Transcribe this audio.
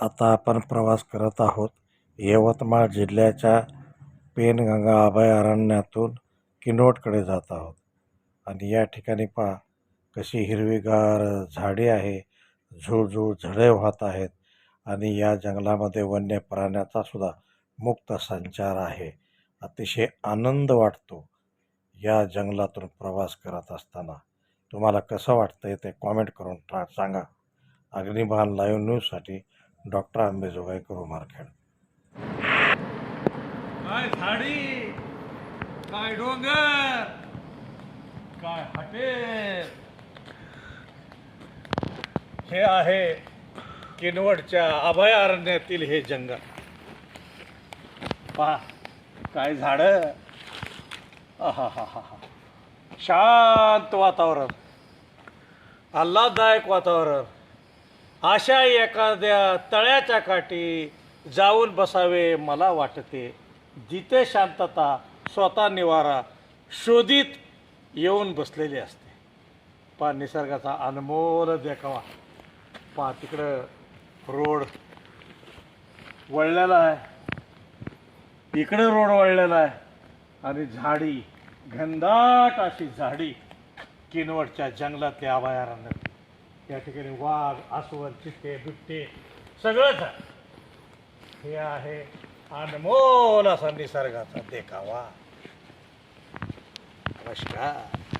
आता आपण प्रवास करत आहोत. यवतमाळ जिल्ह्याच्या पेनगंगा अभयारण्यातून किनोटकडे जात आहोत. आणि या ठिकाणी पहा कशी हिरवीगार झाडे आहे झुळझुळ झडे वाहत आहेत आणि या जंगलामध्ये वन्य प्राण्याचा सुद्धा मुक्त संचार आहे. अतिशय आनंद वाटतो या जंगलातून प्रवास करत असताना. तुम्हाला कसं वाटतं ते कॉमेंट करून टा सांगा. अग्निबाण लाईव्ह न्यूजसाठी डॉक्टर आंबेजोगाईकर उमारखेड काय झाडी? काय डोंगर? काय हॉटेल? हे आहे किनवटच्या अभयारण्यातील हे जंगल. पहा काय झाड? हा शांत वातावरण. आल्हाददायक वातावरण. अशा एखाद्या तळ्याच्या काठी जाऊन बसावे मला वाटते. जिथे शांतता स्वतः निवारा शोधित येऊन बसलेली असते. पा निसर्गाचा अनमोल देखावा. पा तिकडं रोड वळलेला आहे. इकडं रोड वळलेला आहे. आणि झाडी घनदाट अशी झाडी किनवटच्या जंगलातल्या अभयारण्यात या ठिकाणी वाघ आसवल चित्ते बिबटे सगळंच हे आहे अनमोल असा निसर्गाचा देखावा. नमस्कार.